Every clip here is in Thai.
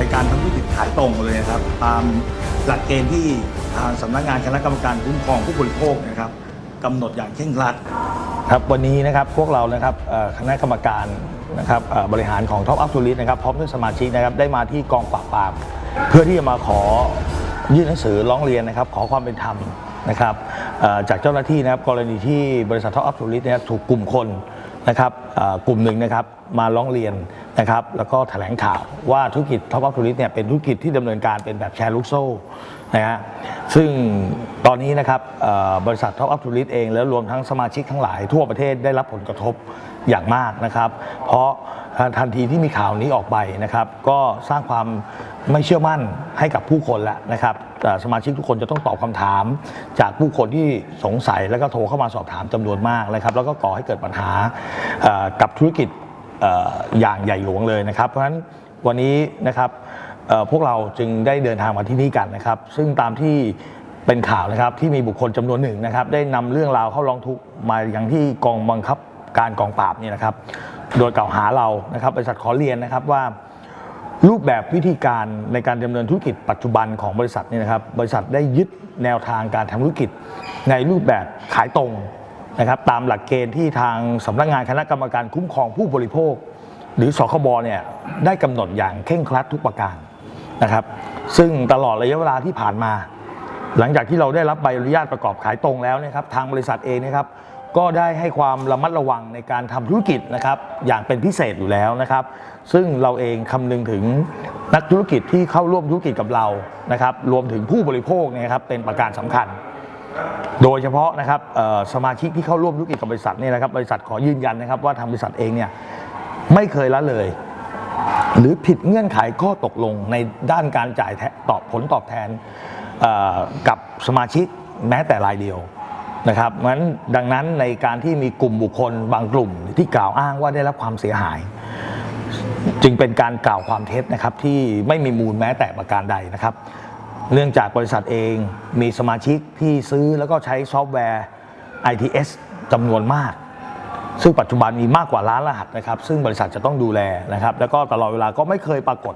ในการทำวิจัยขายตามหลักเกณฑ์ที่ทางสำนักงานคณะกรรมการคุ้มครองผู้บริโภคนะครับกำหนดอย่างเคร่งครัด ครับวันนี้นะครับพวกเรานะครับเอ่อคณะกรรมการนะครับเอ่อบริหารของท็อปอัพทูริสนะครับพร้อมด้วยสมาชิกนะครับได้มาที่กองปราบปรามเพื่อที่จะมาขอยื่นหนังสือร้องเรียนนะครับ ขอความเป็นธรรมนะครับเอ่อจากเจ้าหน้าที่นะครับกรณีที่บริษัทท็อปอัพทูริสนะครับถูกกลุ่มคนนะครับเอ่อกลุ่มหนึ่งนะครับมาร้องเรียน นะครับแล้วก็แถลงข่าวว่าธุรกิจท็อปอัพทูริสเนี่ยเป็นธุรกิจที่ดำเนินการเป็นแบบแชร์ลูกโซ่นะฮะซึ่งตอนนี้นะครับบริษัทท็อปอัพทูริสเองแล้วรวมทั้งสมาชิกทั้งหลายทั่วประเทศได้รับผลกระทบอย่างมากนะครับ เพราะทันทีที่มีข่าวนี้ออกไปนะครับ ก็สร้างความไม่เชื่อมั่นให้กับผู้คนแล้วนะครับสมาชิกทุกคนจะต้องตอบคำถาม จากผู้คนที่สงสัยแล้วก็โทรเข้ามาสอบถามจำนวนมากนะครับ แล้วก็ก่อให้เกิดปัญหากับธุรกิจ อย่างใหญ่หลวงเลยนะครับ เพราะฉะนั้นวันนี้นะครับพวกเราจึงได้เดินทางมาที่นี่กันนะครับ ซึ่งตามที่เป็นข่าวนะครับที่มีบุคคลจำนวนหนึ่งนะครับ ได้นำเรื่องราวเข้าร้องทุกข์มาอย่างที่กองบังคับการกองปราบเนี่ยนะครับ โดยกล่าวหาเรานะครับบริษัทขอเรียนนะครับว่ารูปแบบวิธีการในการดำเนินธุรกิจปัจจุบันของบริษัทเนี่ยนะครับ บริษัทได้ยึดแนวทางการทำธุรกิจในรูปแบบขายตรง นะครับตามหลักเกณฑ์ที่ทางสำนักงานคณะกรรมการคุ้มครองผู้บริโภค หรือสคบเนี่ยได้กำหนดอย่างเคร่งครัดทุกประการนะครับ ซึ่งตลอดระยะเวลาที่ผ่านมา หลังจากที่เราได้รับใบอนุญาตประกอบขายตรงแล้วนะครับทางบริษัทเองนะครับก็ได้ให้ความระมัดระวังในการทำธุรกิจนะครับอย่างเป็นพิเศษอยู่แล้วนะครับ ซึ่งเราเองคำนึงถึงนักธุรกิจที่เข้าร่วมธุรกิจกับเรานะครับรวมถึงผู้บริโภคเนะครับเป็นประการสำคัญ โดยเฉพาะนะครับสมาชิกที่เข้าร่วมธุรกิจกับบริษัทเนี่ยนะครับบริษัทขอยืนยันนะครับว่าทางบริษัทเองเนี่ยไม่เคยละเลย หรือผิดเงื่อนไขข้อตกลงในด้านการจ่ายตอบผลตอบแทนกับสมาชิกแม้แต่รายเดียวนะครับงั้นดังนั้นในการที่มีกลุ่มบุคคลบางกลุ่มที่กล่าวอ้างว่าได้รับความเสียหาย จึงเป็นการกล่าวความเท็จนะครับที่ไม่มีมูลแม้แต่ประการใดนะครับ เนื่องจากบริษัทเองมีสมาชิกที่ซื้อแล้วก็ใช้ซอฟต์แวร์ ITS จำนวนมาก ซึ่งปัจจุบันมีมากกว่าล้านรหัสนะครับ ซึ่งบริษัทจะต้องดูแลนะครับ แล้วก็ตลอดเวลาก็ไม่เคยปรากฏ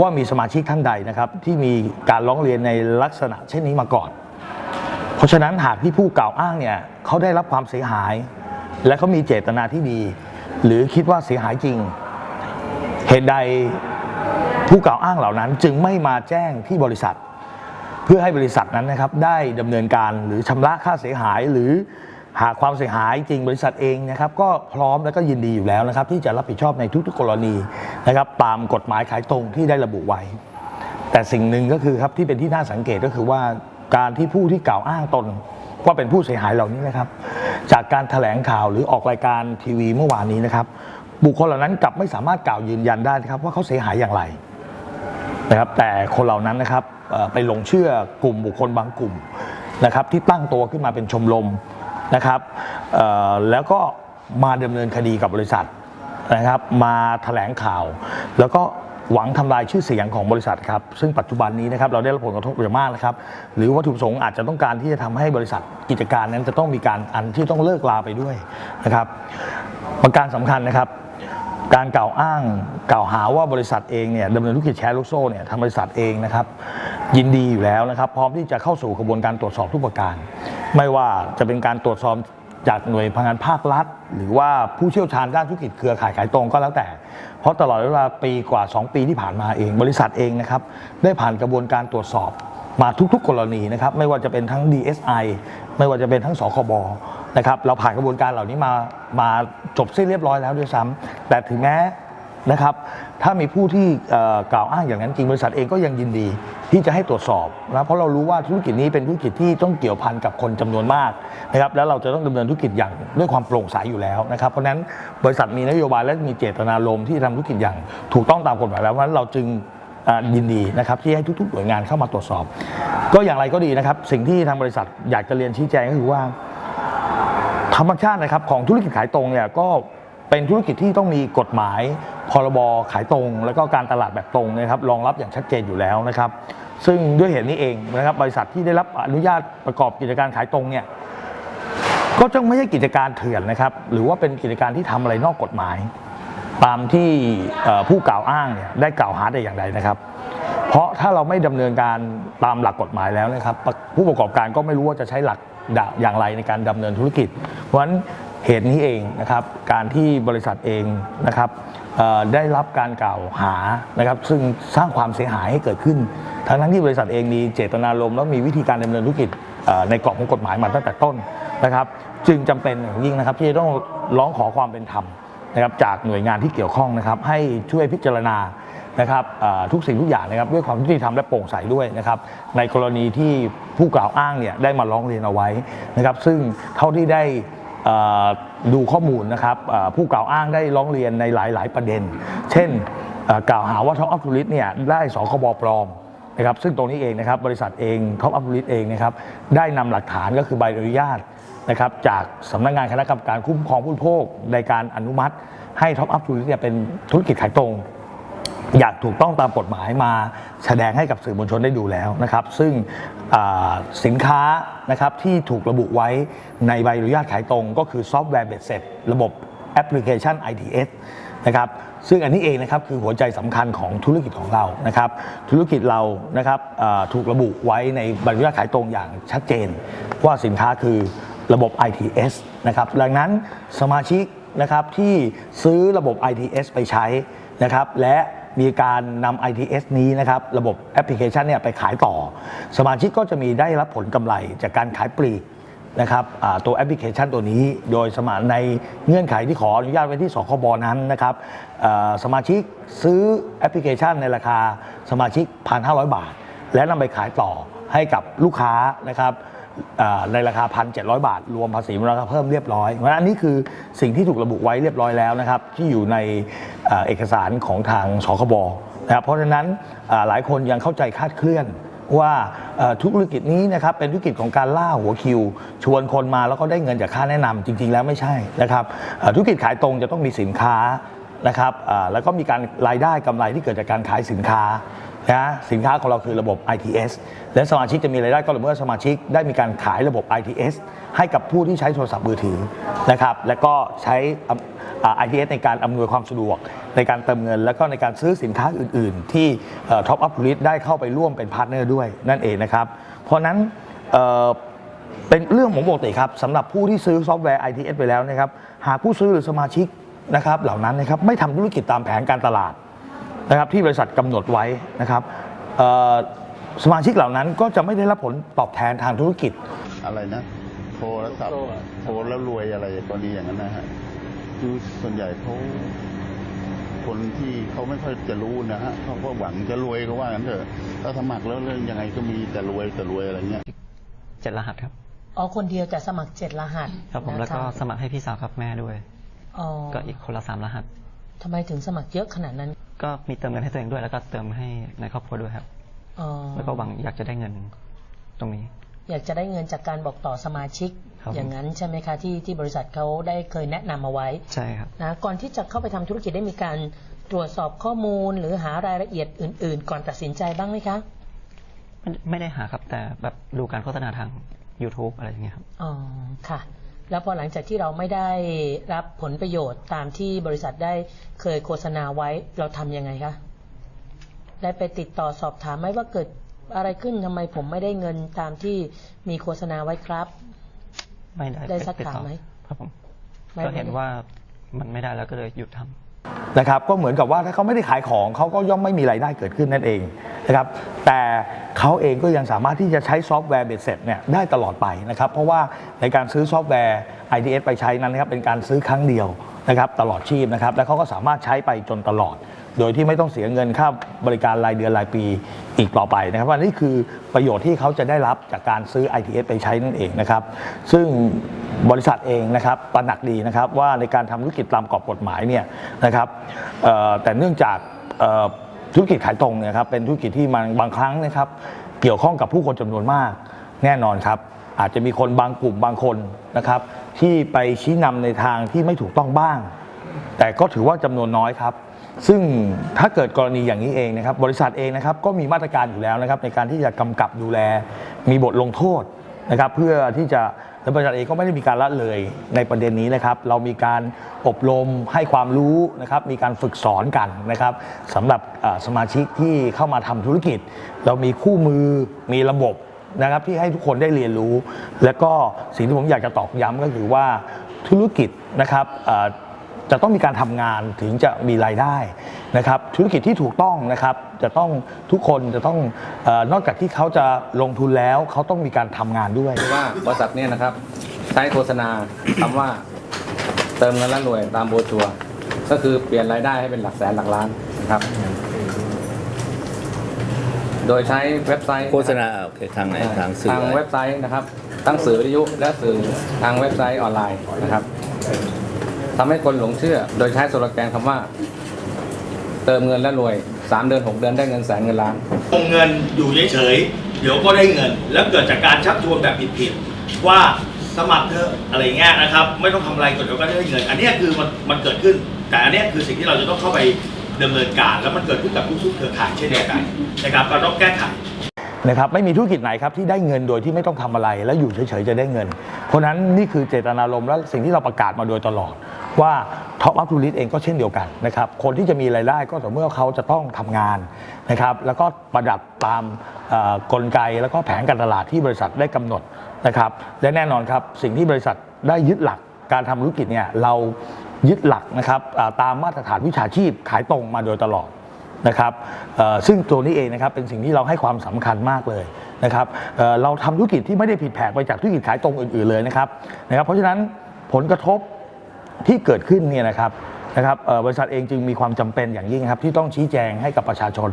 ว่ามีสมาชิกท่านใดนะครับ ที่มีการร้องเรียนในลักษณะเช่นนี้มาก่อน เพราะฉะนั้นหากที่ผู้กล่าวอ้างเนี่ยเขาได้รับความเสียหาย และเขามีเจตนาที่ดี หรือคิดว่าเสียหายจริง เหตุใดผู้กล่าวอ้างเหล่านั้นจึงไม่มาแจ้งที่บริษัท เพื่อให้บริษัทนั้นนะครับได้ดำเนินการหรือชำระค่าเสียหายหรือหากความเสียหายจริงบริษัทเองนะครับก็พร้อมและก็ยินดีอยู่แล้วนะครับ ที่จะรับผิดชอบในทุกๆกรณีนะครับ ตามกฎหมายขายตรงที่ได้ระบุไว้ แต่สิ่งหนึ่งก็คือครับที่เป็นที่น่าสังเกตก็คือว่าการที่ผู้ที่กล่าวอ้างตนว่าเป็นผู้เสียหายเหล่านี้นะครับ จากการแถลงข่าวหรือออกรายการทีวีเมื่อวานนี้นะครับ บุคคลเหล่านั้นกลับไม่สามารถกล่าวยืนยันได้นะครับว่าเขาเสียหายอย่างไรนะครับแต่คนเหล่านั้นนะครับ ไปหลงเชื่อกลุ่มบุคคลบางกลุ่มนะครับที่ตั้งตัวขึ้นมาเป็นชมรมนะครับแล้วก็มาดำเนินคดีกับบริษัทนะครับมาแถลงข่าว แล้วก็หวังทำลายชื่อเสียงของบริษัทครับซึ่งปัจจุบันนี้นะครับเราได้รับผลกระทบอย่างมากนะครับ หรือวัตถุประสงค์อาจจะต้องการที่จะทำให้บริษัทกิจการนั้นจะต้องมีการอันที่ต้องเลิกลาไปด้วยนะครับ ประการสำคัญนะครับ การกล่าวอ้างกล่าวหาว่าบริษัทเองเนี่ยดำเนินธุรกิจแชร์ลูกโซ่เนี่ยทางบริษัทเองนะครับ ยินดีอยู่แล้วนะครับ พร้อมที่จะเข้าสู่กระบวนการตรวจสอบทุกประการ ไม่ว่าจะเป็นการตรวจสอบจากหน่วยพนักงานภาครัฐ หรือว่าผู้เชี่ยวชาญด้านธุรกิจเครือข่ายขายตรงก็แล้วแต่ เพราะตลอดเวลาปีกว่า 2 ปีที่ผ่านมาเอง บริษัทเองนะครับได้ผ่านกระบวนการตรวจสอบมาทุกๆ กรณีนะครับไม่ว่าจะเป็นทั้ง DSI ไม่ว่าจะเป็นทั้งสคบนะครับเราผ่านกระบวนการเหล่านี้มามาจบสิ้นเรียบร้อยแล้วด้วยซ้ำแต่ถึงแม้ นะครับ ถ้ามีผู้ที่กล่าวอ้างอย่างนั้นจริงบริษัทเองก็ยังยินดีที่จะให้ตรวจสอบนะเพราะเรารู้ว่าธุรกิจนี้เป็นธุรกิจที่ต้องเกี่ยวพันกับคนจำนวนมากนะครับแล้วเราจะต้องดำเนินธุรกิจอย่างด้วยความโปร่งใสอยู่แล้วนะครับเพราะนั้นบริษัทมีนโยบายและมีเจตนารมณ์ที่จะทำธุรกิจอย่าง ถูกต้องตามกฎหมายแล้วเพราะนั้นเราจึงยินดีนะครับที่ให้ทุกๆหน่วยงานเข้ามาตรวจสอบ ก็อย่างไรก็ดีนะครับ สิ่งที่ทางบริษัทอยากจะเรียนชี้แจงก็คือว่า ธรรมชาตินะครับของธุรกิจขายตรงเนี่ยก็เป็นธุรกิจที่ต้องมีกฎหมาย พรบขายตรง แล้วก็การตลาดแบบตรงนะครับรองรับอย่างชัดเจนอยู่แล้วนะครับ ซึ่งด้วยเหตุนี้เองนะครับบริษัทที่ได้รับอนุญาตประกอบกิจการขายตรงเนี่ยก็จะไม่ใช่กิจการเถื่อนนะครับหรือว่าเป็นกิจการที่ทำอะไรนอกกฎหมาย ตามที่ผู้กล่าวอ้างเนี่ยได้กล่าวหาแต่อย่างใดนะครับ เพราะถ้าเราไม่ดำเนินการตามหลักกฎหมายแล้วนะครับ ผู้ประกอบการก็ไม่รู้ว่าจะใช้หลักอย่างไรในการดำเนินธุรกิจ เพราะฉะนั้น เหตุนี้เองนะครับการที่บริษัทเองนะครับได้รับการกล่าวหานะครับ ซึ่งสร้างความเสียหายให้เกิดขึ้น ทั้งทั้งที่บริษัทเองมีเจตนารมณ์และมีวิธีการดำเนินธุรกิจในกรอบของกฎหมายมาตั้งแต่ต้นนะครับ จึงจำเป็นอย่างยิ่งนะครับที่จะต้องร้องขอความเป็นธรรมนะครับจากหน่วยงานที่เกี่ยวข้องนะครับ ให้ช่วยพิจารณานะครับทุกสิ่งทุกอย่างนะครับด้วยความยุติธรรมและโปร่งใสด้วยนะครับ ในกรณีที่ผู้กล่าวอ้างเนี่ยได้มาร้องเรียนเอาไว้นะครับ ซึ่งเท่าที่ได้ ดูข้อมูลนะครับผู้กล่าวอ้างได้ร้องเรียนในหลาย ๆ ประเด็น เช่นกล่าวหาว่าท็อปอัพทูริสเนี่ยได้สคบปลอมนะครับซึ่งตรงนี้เองนะครับบริษัทเองท็อปอัพลิสเองนะครับได้นำหลักฐานก็คือใบอนุญาตนะครับจากสำนักงานคณะกรรมการคุ้มครองผู้บริโภคในการอนุมัติ ให้ท็อปอัพทูริสเนี่ยเป็นธุรกิจขายตรงอยากถูกต้องตามกฎหมายมาแสดงให้กับสื่อมวลชนได้ดูแล้วนะครับ ซึ่ง สินค้านะครับที่ถูกระบุไว้ในใบอนุญาตขายตรง ก็คือซอฟต์แวร์เบ็ดเสร็จระบบแอปพลิเคชัน ITS นะครับซึ่งอันนี้เองนะครับคือหัวใจสำคัญของธุรกิจของเรานะครับธุรกิจเรานะครับถูกระบุไว้ในใบอนุญาตขายตรงอย่างชัดเจน ว่าสินค้าคือระบบ ITS นะครับดังนั้นสมาชิกนะครับที่ซื้อระบบ ITS ไปใช้ นะครับและมีการนำ ITS นี้นะครับระบบแอปพลิเคชันเนี่ยไปขายต่อ สมาชิกก็จะมีได้รับผลกำไรจากการขายปลีกนะครับตัวแอปพลิเคชันตัวนี้โดยสมาในเงื่อนไขที่ขออนุญาตไว้ที่สคบนั้นนะครับสมาชิกซื้อแอปพลิเคชันในราคาสมาชิก 1,500 บาท และนำไปขายต่อให้กับลูกค้านะครับ ในราคา 1,700 บาท รวมภาษีมูลค่าเพิ่มเรียบร้อยเพราะฉะนั้นอันนี้คือสิ่งที่ถูกระบุไว้เรียบร้อยแล้วนะครับ ที่อยู่ในอเอกสารของทางสคบนะครับเพราะฉะนั้นหลายคนยังเข้าใจคาดเคลื่อนว่าธุรกิจนี้นะครับเป็นธุรกิจของการล่าหัวคิว ชวนคนมาแล้วก็ได้เงินจากค่าแนะนำจริง ๆ แล้วไม่ใช่นะครับธุรกิจขายตรงจะต้องมีสินค้านะครับแล้วก็มีการรายได้กำไรที่เกิดจากการขายสินค้า นะสินค้าของเราคือระบบ ITS และสมาชิกจะมีรายได้ก็ต่อเมื่อสมาชิกได้มีการขายระบบ ITS ให้กับผู้ที่ใช้โทรศัพท์มือถือนะครับ และก็ใช้ ITS ในการอำนวยความสะดวก ในการเติมเงิน แล้วก็ในการซื้อสินค้าอื่น ๆ ที่ท็อปอัพลิสได้เข้าไปร่วมเป็นพาร์ทเนอร์ด้วยนั่นเองนะครับ เพราะนั้นเเป็นเรื่องของปกติครับสำหรับผู้ที่ซื้อซอฟต์แวร์ ITS ไปแล้วนะครับหากผู้ซื้อหรือสมาชิกนะครับเหล่านั้นนะครับไม่ทำธุรกิจตามแผนการตลาด นะครับที่บริษัทกำหนดไว้นะครับเอ่อสมาชิกเหล่านั้นก็จะไม่ได้รับผลตอบแทนทางธุรกิจอะไรนะโทรศัพท์โทรแล้วรวยอะไรกรณีอย่างนั้นนะฮะคือส่วนใหญ่เขาคนที่เขาไม่ค่อยจะรู้นะฮะเขาก็หวังจะรวยก็ว่างั้นเถอะถ้าสมัครแล้วเรื่องยังไงก็มีแต่รวยแต่รวยอะไรเงี้ยเจ็ดรหัสครับอ๋อคนเดียวจะสมัครเจ็ดรหัสครับผมนะะแล้วก็สมัครให้พี่สาวกับแม่ด้วยอ๋อก็อีกคนละสามรหัสทำไมถึงสมัครเยอะขนาดนั้น ก็มีเติมเงินให้ตัวเองด้วย แล้วก็เติมให้ในครอบครัวด้วยครับ อ๋อแล้วก็หวังอยากจะได้เงินตรงนี้ อยากจะได้เงินจากการบอกต่อสมาชิก ครับอย่างนั้นใช่ไหมคะที่ที่บริษัทเขาได้เคยแนะนำเอาไว้ใช่ครับ นะก่อนที่จะเข้าไปทำธุรกิจได้มีการตรวจสอบข้อมูล หรือหารายละเอียดอื่น ๆ ก่อนตัดสินใจบ้างไหมคะไม่ไม่ได้หาครับแต่แบบดูการโฆษณาทาง YouTube อะไรอย่างเงี้ยครับ อ๋อค่ะ แล้วพอหลังจากที่เราไม่ได้รับผลประโยชน์ตามที่บริษัทได้เคยโฆษณาไว้เราทำยังไงคะได้ไปติดต่อสอบถามไหมว่าเกิดอะไรขึ้นทำไมผมไม่ได้เงินตามที่มีโฆษณาไว้ครับ ไม่ได้ได้สักติดต่อถามไหมครับผมไม่ก็เห็นไม่ได้ว่ามันไม่ได้แล้วก็เลยหยุดทำ นะครับก็เหมือนกับว่าถ้าเขาไม่ได้ขายของเขาก็ย่อมไม่มีรายได้เกิดขึ้นนั่นเองนะครับแต่เขาเองก็ยังสามารถที่จะใช้ซอฟต์แวร์เบ็ดเสร็จเนี่ยได้ตลอดไปนะครับเพราะว่าในการซื้อซอฟต์แวร์ IDS ไปใช้นั้นนะครับเป็นการซื้อครั้งเดียวนะครับตลอดชีพนะครับแล้วเขาก็สามารถใช้ไปจนตลอด โดยที่ไม่ต้องเสียเงินค่าบริการรายเดือนรายปีอีกต่อไปนะครับว่านี่คือประโยชน์ที่เขาจะได้รับจากการซื้อ ITS ไปใช้นั่นเองนะครับ ซึ่งบริษัทเองนะครับตระหนักดีนะครับว่าในการทำธุรกิจตามกรอบกฎหมายเนี่ยนะครับแต่เนื่องจากธุรกิจขายตรงเนี่ยครับเป็นธุรกิจที่มันบางครั้งนะครับ เกี่ยวข้องกับผู้คนจำนวนมากแน่นอนครับ อาจจะมีคนบางกลุ่มบางคนนะครับ ที่ไปชี้นำในทางที่ไม่ถูกต้องบ้าง แต่ก็ถือว่าจำนวนน้อยครับ ซึ่งถ้าเกิดกรณีอย่างนี้เองนะครับ บริษัทเองนะครับก็มีมาตรการอยู่แล้วนะครับ ในการที่จะกำกับดูแล มีบทลงโทษนะครับเพื่อที่จะและบริษัทเองก็ไม่ได้มีการละเลยในประเด็นนี้นะครับ เรามีการอบรมให้ความรู้นะครับ มีการฝึกสอนกันนะครับสำหรับสมาชิกที่เข้ามาทำธุรกิจ เรามีคู่มือมีระบบนะครับที่ให้ทุกคนได้เรียนรู้ และก็สิ่งที่ผมอยากจะตอกย้ำก็คือว่าธุรกิจนะครับ จะต้องมีการทำงานถึงจะมีรายได้นะครับ ธุรกิจที่ถูกต้องนะครับ จะต้องทุกคนจะต้องเออนอกจากที่เขาจะลงทุนแล้วเขาต้องมีการทำงานด้วยคือว่าบริษัทเนี่ยนะครับ ใช้โฆษณาคำว่าเติมเงินและรวยตามโบรชัวร์ก็คือเปลี่ยนรายได้ให้เป็นหลักแสนหลักล้านนะครับ โดยใช้เว็บไซต์โฆษณาโอเคทางไหนทางสื่อทางอะไรเว็บไซต์นะครับทั้งสื่อวิทยุและสื่อทางเว็บไซต์ออนไลน์นะครับ ทำให้คนหลงเชื่อ โดยใช้สโลแกนคำว่า เติมเงินและรวย 3 เดือน 6 เดือนได้เงินแสนเงินล้านลงเงินอยู่เฉยๆเดี๋ยวก็ได้เงิน แล้วเกิดจากการชักชวนแบบผิดๆว่าสมัครเถอะอะไรเงี้ยนะครับ ไม่ต้องทำอะไรก่อนเดี๋ยวก็ได้เงิน อันเนี้ยคือมันมันเกิดขึ้น แต่อันเนี้ยคือสิ่งที่เราจะต้องเข้าไปดำเนินการ แล้วมันเกิดขึ้นกับทุกๆเครือข่ายเช่นเดียวกันนะครับเราต้องแก้ไขนะครับไม่มีธุรกิจไหนครับที่ได้เงินโดยที่ไม่ต้องทำอะไร แล้วอยู่เฉยๆจะได้เงิน เพราะฉะนั้นนี่คือเจตนารมณ์และสิ่งที่เราประกาศมาโดยตลอด ว่าท็อปอัพทูริสเองก็เช่นเดียวกันนะครับคนที่จะมีรายได้ก็ต่อเมื่อเขาจะต้องทำงานนะครับแล้วก็ประดับตามกลไกแล้วก็แผนการตลาดที่บริษัทได้กำหนดนะครับและแน่นอนครับสิ่งที่บริษัทได้ยึดหลักการทำธุรกิจเนี่ยเรายึดหลักนะครับตามมาตรฐานวิชาชีพขายตรงมาโดยตลอดนะครับซึ่งตัวนี้เองนะครับเป็นสิ่งที่เราให้ความสำคัญมากเลยนะครับเเราทำธุรกิจที่ไม่ได้ผิดแผกไปจากธุรกิจขายตรงอื่นๆเลยนะครับนะครับ เพราะฉะนั้นผลกระทบ ที่เกิดขึ้นเนี่ยนะครับนะครับบริษัทเองจึงมีความจำเป็นอย่างยิ่งครับที่ต้องชี้แจงให้กับประชาชน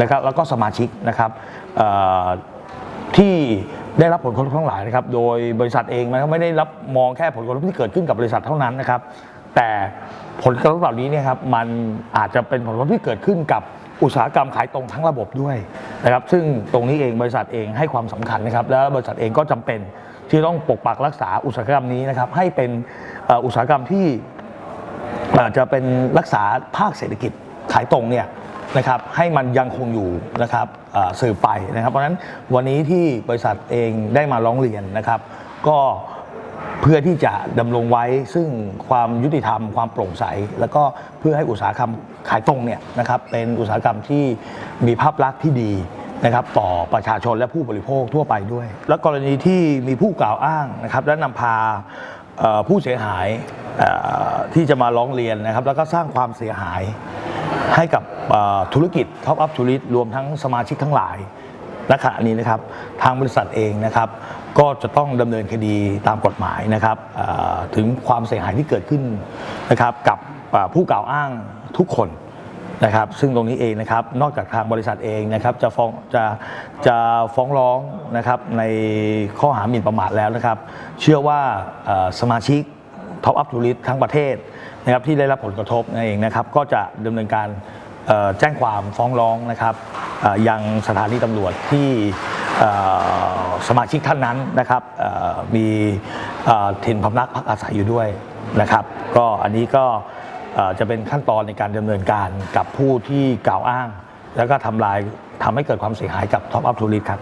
นะครับแล้วก็สมาชิกนะครับที่ได้รับผลกระทบทั้งหลายนะครับ โดยบริษัทเองนะครับไม่ได้รับมองแค่ผลกระทบที่เกิดขึ้นกับบริษัทเท่านั้นนะครับ แต่ผลกระทบเหล่านี้เนี่ยครับมันอาจจะเป็นผลกระทบที่เกิดขึ้นกับอุตสาหกรรมขายตรงทั้งระบบด้วยนะครับ ซึ่งตรงนี้เองบริษัทเองให้ความสำคัญนะครับ แล้วบริษัทเองก็จำเป็นที่ต้องปกปักรักษาอุตสาหกรรมนี้นะครับให้เป็น อุตสาหกรรมที่อาจจะเป็นรักษาภาคเศรษฐกิจขายตรงเนี่ยนะครับให้มันยังคงอยู่นะครับเอ่อสืบไปนะครับ เพราะฉะนั้นวันนี้ที่บริษัทเองได้มาร้องเรียนนะครับ ก็เพื่อที่จะดำรงไว้ซึ่งความยุติธรรมความโปร่งใส แล้วก็เพื่อให้อุตสาหกรรมขายตรงเนี่ยนะครับเป็นอุตสาหกรรมที่มีภาพลักษณ์ที่ดีนะครับต่อประชาชนและผู้บริโภคทั่วไปด้วย และกรณีที่มีผู้กล่าวอ้างนะครับและนำพา ผู้เสียหายที่จะมาร้องเรียนนะครับ แล้วก็สร้างความเสียหายให้กับธุรกิจท็อปอัพธุริตรวมทั้งสมาชิกทั้งหลายณขณะนี้นะครับ ทางบริษัทเองนะครับ ก็จะต้องดำเนินคดีตามกฎหมายนะครับถึงความเสียหายที่เกิดขึ้นนะครับ กับผู้กล่าวอ้างทุกคน นะครับ ซึ่งตรงนี้เองนะครับ นอกจากทางบริษัทเองนะครับจะฟ้องจะจะฟ้องร้องนะครับในข้อหาหมิ่นประมาทแล้วนะครับ เชื่อว่าสมาชิกท็อปอัพทูริสทั้งประเทศนะครับที่ได้รับผลกระทบนั่นเองนะครับ ก็จะดำเนินการแจ้งความฟ้องร้องนะครับยังสถานีตำรวจที่สมาชิกท่านนั้นนะครับมีถิ่นพำนักพักอาศัยอยู่ด้วยนะครับ ก็อันนี้ก็ จะเป็นขั้นตอนในการดำเนินการกับผู้ที่กล่าวอ้าง แล้วก็ทำลายทำให้เกิดความเสียหายกับท็อปอัพทูริสครับ